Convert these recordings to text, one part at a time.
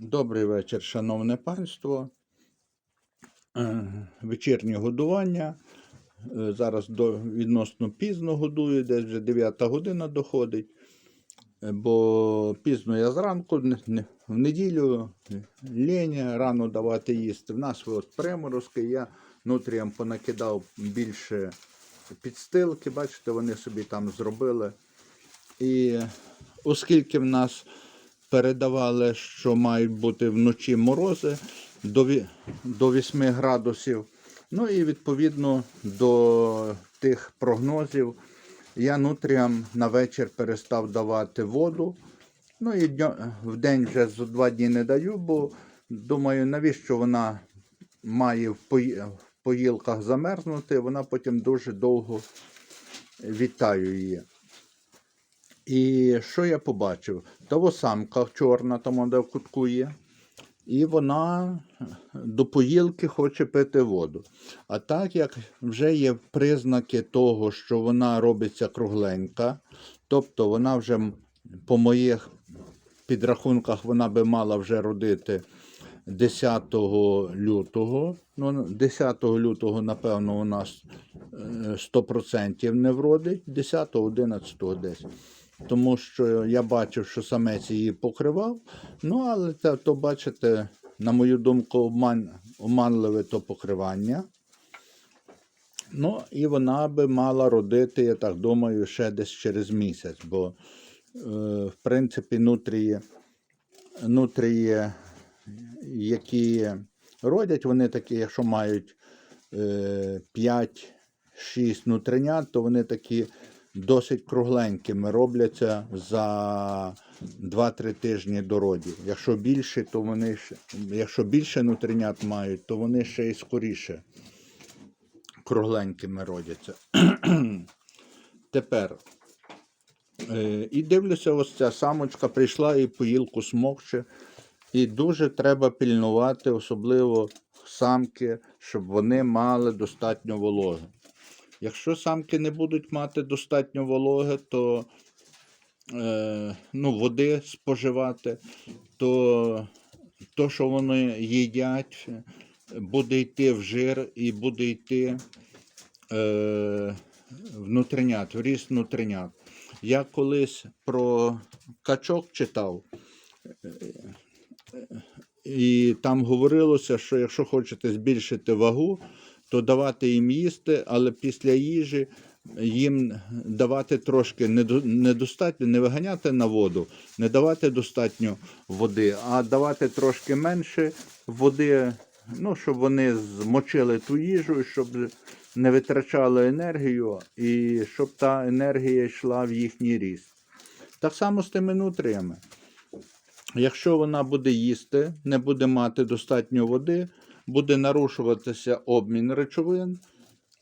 Добрий вечір, шановне панство. Е, Вечірнє годування. Е, Зараз відносно пізно годую, десь вже 9 година доходить. Е, Бо пізно я зранку, в неділю ління, рано давати їсти. В нас от приморозки, я нутріям понакидав більше підстилки, бачите, вони собі там зробили. І оскільки в нас передавали, що мають бути вночі морози до, 8 градусів. Ну і відповідно до тих прогнозів я нутріям на вечір перестав давати воду. Ну і дньо- в день вже за два дні не даю, бо думаю, навіщо вона має в поїлках замерзнути, вона потім дуже довго вітаю її. І що я побачив? Того самка чорна, там де в кутку є, і вона до поїлки хоче пити воду. А так як вже є признаки того, що вона робиться кругленька, тобто вона вже по моїх підрахунках вона би мала вже родити 10 лютого. Ну, 10 лютого, напевно, у нас е, 100% не вродить, 10, 11 десь. Тому що я бачив, що самець її покривав. Ну, але це, то, бачите, на мою думку, обман, оманливе то покривання. Ну, і вона би мала родити, я так думаю, ще десь через місяць, бо, е, в принципі, нутрії, нутрії, які родять, вони такі, якщо мають е, 5-6 нутринят, то вони такі досить кругленькими робляться за 2-3 тижні до родів. Якщо більше, то вони якщо більше нутринят мають, то вони ще й скоріше кругленькими родяться. Тепер. Е, і дивлюся, ось ця самочка прийшла і поїлку смокче. І дуже треба пільнувати, особливо самки, щоб вони мали достатньо вологи. Якщо самки не будуть мати достатньо вологи, то е, ну, води споживати, то то, що вони їдять, буде йти в жир і буде йти е, внутрінят, в ріст внутрінят. Я колись про качок читав, і там говорилося, що якщо хочете збільшити вагу, то давати їм їсти, але після їжі їм давати трошки недостатньо, не виганяти на воду, не давати достатньо води, а давати трошки менше води, ну, щоб вони змочили ту їжу, щоб не витрачали енергію і щоб та енергія йшла в їхній ріст. Так само з тими нутріями. Якщо вона буде їсти, не буде мати достатньо води, буде нарушуватися обмін речовин,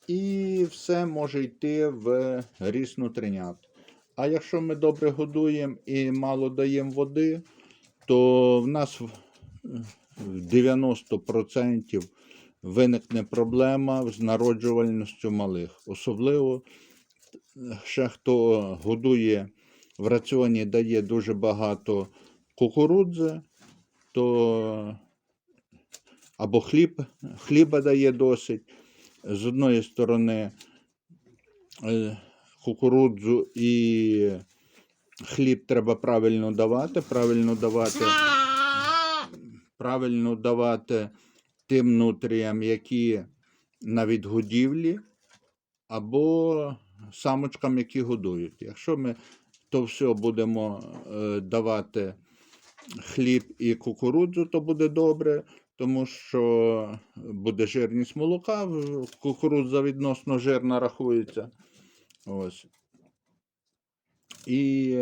і все може йти в ріст нутринят. А якщо ми добре годуємо і мало даємо води, то в нас в в 90% виникне проблема з народжувальністю малих. Особливо ще хто годує в раціоні дає дуже багато кукурудзи, то або хліб, хліба дає досить. З одної сторони е, кукурудзу і хліб треба правильно давати, правильно давати, правильно давати тим нутріям, які на відгодівлі, або самочкам, які годують. Якщо ми то все будемо е, давати хліб і кукурудзу, то буде добре, тому що буде жирність молока, кукурудза відносно жирна рахується. Ось. І,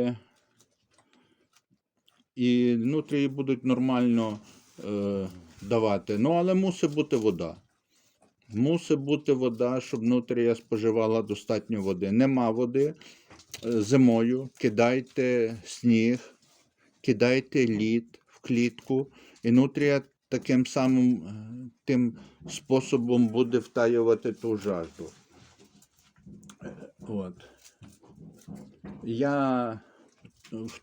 і нутрії будуть нормально е, давати. Ну, але мусить бути вода. Мусить бути вода, щоб нутрія споживала достатньо води. Нема води е, зимою, кидайте сніг, кидайте лід в клітку, і нутрія таким самим е, тим способом буде втаювати ту жажду. Е, От. Я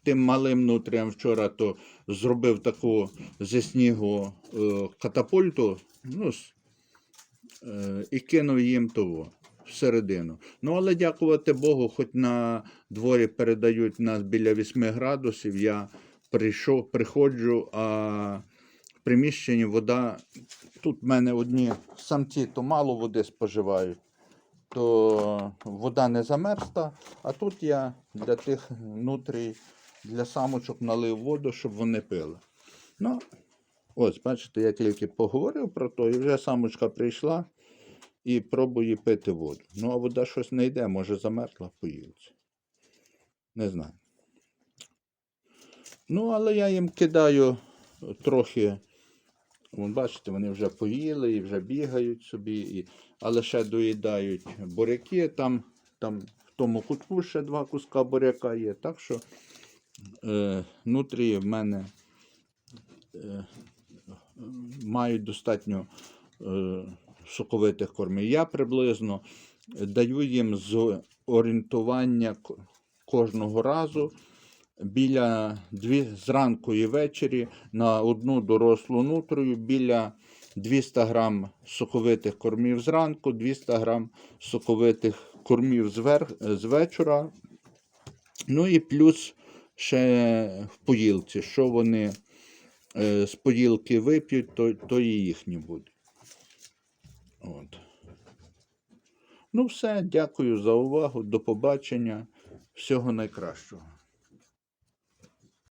тим малим нутріям вчора то зробив таку зі снігу е, катапульту ну, і кинув їм того всередину. Ну, але дякувати Богу, хоч на дворі передають нас біля 8 градусів. Я прийшов, приходжу, а приміщенні вода. Тут в мене одні самці то мало води споживають, то вода не замерзла, а тут я для тих нутрій, для самочок налив воду, щоб вони пили. Ну, ось, бачите, я тільки поговорив про то, і вже самочка прийшла і пробує пити воду. Ну, а вода щось не йде, може замерзла, поїлася. Не знаю. Ну, але я їм кидаю трохи. Вон, бачите, вони вже поїли і вже бігають собі, і... але ще доїдають буряки. Там, там в тому кутку ще два куска буряка є. Так що е, нутрії в мене е, мають достатньо е, соковитих кормів. Я приблизно даю їм з орієнтування кожного разу біля дві, зранку і ввечері на одну дорослу нутрію біля 200 грам соковитих кормів зранку, 200 грам соковитих кормів з вечора. Ну і плюс ще в поїлці. Що вони е, з поїлки вип'ють, то, то і їхні буде. От. Ну, все, дякую за увагу. До побачення. Всього найкращого.